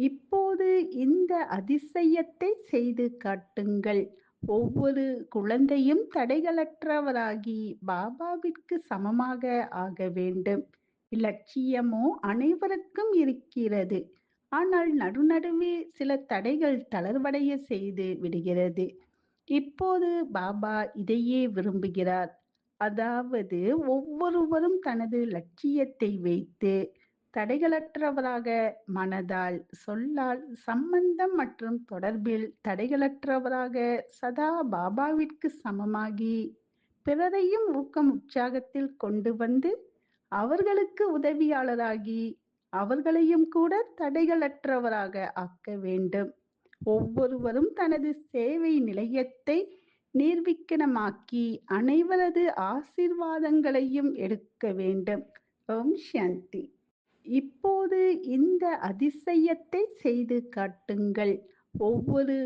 இப்போது இந்த அதிசயத்தை செய்து காட்டுங்கள். ஒவ்வொரு குழந்தையும் தடைகளற்றவராகி பாபாவிற்கு சமமாக ஆக வேண்டும். இலட்சியமோ அனைவருக்கும் இருக்கிறது. ஆனால் நடுநடுவே சில தடைகள் தளர்வடைய செய்து விடுகிறது. இப்போது பாபா இதையே விரும்புகிறார். அதாவது ஒவ்வொருவரும் தனது லட்சியத்தை வைத்து தடைகளற்றவராக மனதால், சொல்லால், சம்பந்தம் மற்றும் தொடர்பில் தடைகளற்றவராக சதா பாபாவிற்கு சமமாகி, பிறரையும் ஊக்கம் உற்சாகத்தில் கொண்டு வந்து, அவர்களுக்கு உதவியாளராகி, அவர்களையும் கூட தடைகளற்றவராக ஆக்க வேண்டும். ஒவ்வொருவரும் தனது சேவை நிலையத்தை நிர்விக்கனமாக்கி அனைவரது ஆசீர்வாதங்களையும் எடுக்க வேண்டும். ஓம் சாந்தி. இந்த அதிசயத்தை செய்து காட்டுங்கள். ஒவ்வொரு